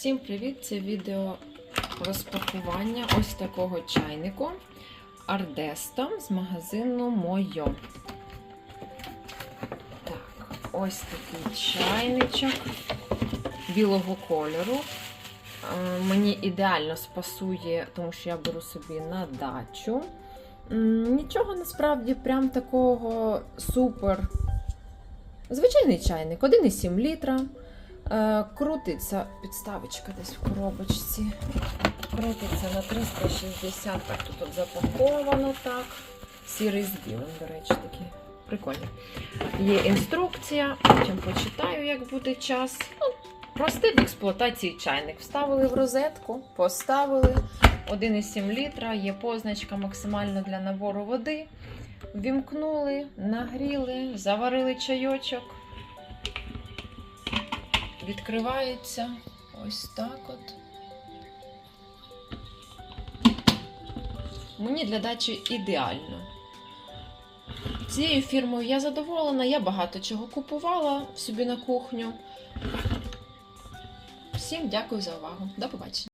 Всім привіт! Це відео розпакування ось такого чайнику Ардесто з магазину Мойо. Так, ось такий чайничок білого кольору. Е, Мені ідеально спасує, тому що я беру собі на дачу. Нічого насправді прям такого супер. Звичайний чайник, 1,7 літра. Е, Крутиться підставочка десь в коробочці. Крутиться на 360, так тут запаковано так. Сірий з білим, до речі, такий прикольний. Є інструкція, потім почитаю, як буде час. Ну, простий в експлуатації чайник. Вставили в розетку, поставили 1,7 літра, є позначка максимально для набору води. Вімкнули, нагріли, заварили чайочок. Відкривається ось так от. Мені для дачі ідеально. Цією фірмою я задоволена, я багато чого купувала собі на кухню. Всім дякую за увагу. До побачення.